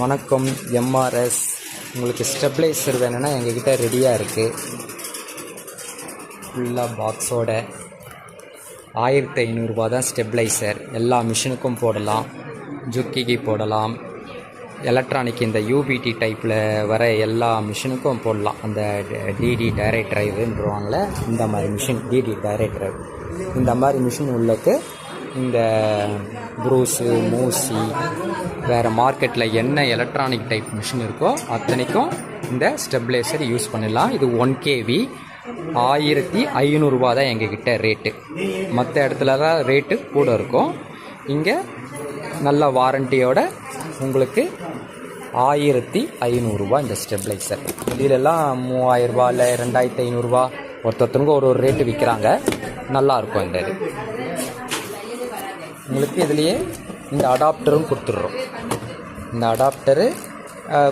வணக்கம் எம்ஆர்எஸ். உங்களுக்கு ஸ்டெப்லைசர் வேணும்னா எங்ககிட்ட ரெடியாக இருக்குது ஃபுல்லாக பாக்ஸோட ஆயிரத்தி ஐநூறுரூபா தான் ஸ்டெப்லைசர் எல்லா மிஷினுக்கும் போடலாம். ஜுக்கிக்கு போடலாம். எலக்ட்ரானிக் இந்த யூபிடி டைப்பில் வர எல்லா மிஷினுக்கும் போடலாம். அந்த டிடி டைரக்ட் ட்ரைவுன்றவாங்கள இந்த மாதிரி மிஷின் டிடி டைரக்ட் ட்ரைவ் இந்த மாதிரி மிஷின் உள்ளக்கு இந்த ப்ரூஸு மூசி வேறு மார்க்கெட்டில் என்ன எலக்ட்ரானிக் டைப் மிஷின் இருக்கோ அத்தனைக்கும் இந்த ஸ்டெப்லைசர் யூஸ் பண்ணிடலாம். இது ஒன் கேவி ஆயிரத்தி ஐநூறுரூவா தான் எங்ககிட்ட ரேட்டு மற்ற இடத்துல தான் ரேட்டு கூட இருக்கும். இங்கே நல்ல வாரண்டியோட உங்களுக்கு ஆயிரத்தி ஐநூறுரூவா இந்த ஸ்டெப்லைசர் வெளியிலலாம் மூவாயிரரூபா இல்லை ரெண்டாயிரத்தி ஐநூறுரூவா ஒருத்தருத்தருங்க ஒரு ஒரு ரேட்டு விற்கிறாங்க நல்லாயிருக்கும் இந்த இது. உங்களுக்கு இதுலேயே இந்த அடாப்டரும் கொடுத்துட்றோம். இந்த அடாப்டரு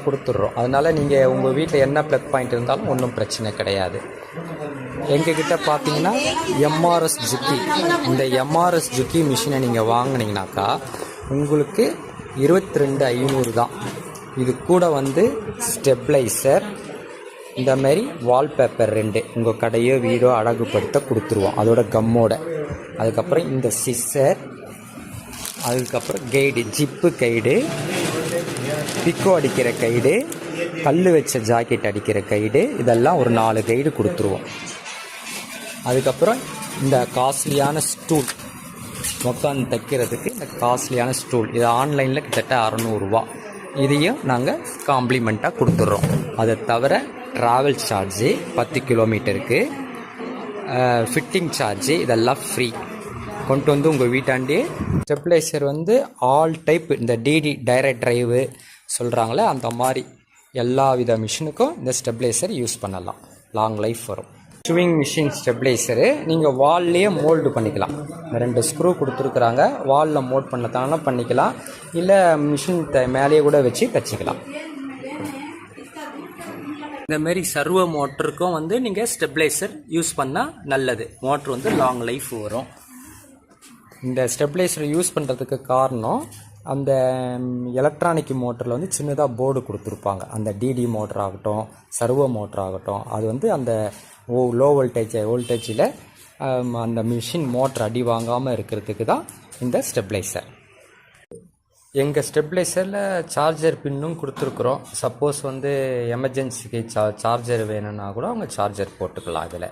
கொடுத்துட்றோம். அதனால் நீங்கள் உங்கள் வீட்டில் என்ன ப்ளக் பாயிண்ட் இருந்தாலும் ஒன்றும் பிரச்சனை கிடையாது. எங்ககிட்ட பார்த்தீங்கன்னா எம்ஆர்எஸ் ஜுக்கி இந்த எம்ஆர்எஸ் ஜுக்கி மிஷினை நீங்கள் வாங்கினீங்கனாக்கா உங்களுக்கு இருபத்தி ரெண்டு ஐநூறு தான். இது கூட வந்து ஸ்டெப்லைசர் இந்த மாதிரி வால்பேப்பர் ரெண்டு உங்கள் கடையோ வீடோ அழகுபடுத்த கொடுத்துருவோம். அதோட கம்மோட அதுக்கப்புறம் இந்த சிஸ்ஸர் அதுக்கப்புறம் கைடு ஜிப்பு கைடு பிக்கோ அடிக்கிற கைடு கல் வச்ச ஜாக்கெட் அடிக்கிற கைடு இதெல்லாம் ஒரு நாலு கைடு கொடுத்துருவோம். அதுக்கப்புறம் இந்த காஸ்ட்லியான ஸ்டூல் உட்காந்து தைக்கிறதுக்கு இந்த காஸ்ட்லியான ஸ்டூல் இது ஆன்லைனில் கிட்டத்தட்ட அறநூறுவா. இதையும் நாங்கள் காம்ப்ளிமெண்ட்டாக கொடுத்துட்றோம். அதை தவிர ட்ராவல் சார்ஜு பத்து கிலோமீட்டருக்கு ஃபிட்டிங் சார்ஜு இதெல்லாம் ஃப்ரீ கொண்டு வந்து உங்கள் வீட்டாண்டே. ஸ்டெப்லைசர் வந்து ஆல் டைப் இந்த டிடி டைரக்ட் ட்ரைவு சொல்கிறாங்களே அந்த மாதிரி எல்லா வித மிஷினுக்கும் இந்த ஸ்டெப்லைசர் யூஸ் பண்ணலாம். லாங் லைஃப் வரும். ஸ்விங் மிஷின் ஸ்டெப்லைசரு நீங்கள் வால்லையே மோல்டு பண்ணிக்கலாம். ரெண்டு ஸ்க்ரூ கொடுத்துருக்குறாங்க வாலில் மோல்ட் பண்ணத்தான பண்ணிக்கலாம். இல்லை மிஷின் த மேலேயே கூட வச்சு தச்சுக்கலாம் இந்தமாரி சர்வ மோட்டருக்கும் வந்து நீங்கள் ஸ்டெப்லைசர் யூஸ் பண்ணால் நல்லது. மோட்ரு வந்து லாங் லைஃப் வரும். இந்த ஸ்டெப்லைசர் யூஸ் பண்ணுறதுக்கு காரணம் அந்த எலக்ட்ரானிக் மோட்டரில் வந்து சின்னதாக போர்டு கொடுத்துருப்பாங்க. அந்த டிடி மோட்டர் ஆகட்டும் சர்வோ மோட்டர் ஆகட்டும் அது வந்து அந்த ஓ லோ வோல்டேஜ் வோல்டேஜில் அந்த மிஷின் மோட்டர் அடி வாங்காமல் இருக்கிறதுக்கு தான் இந்த ஸ்டெப்லைசர் எங்கள் ஸ்டெப்லைசரில் சார்ஜர் பின்னும் கொடுத்துருக்குறோம். சப்போஸ் வந்து எமர்ஜென்சிக்கு சா சார்ஜர் வேணும்னா கூட அவங்க சார்ஜர் போட்டுக்கலாம் அதில்.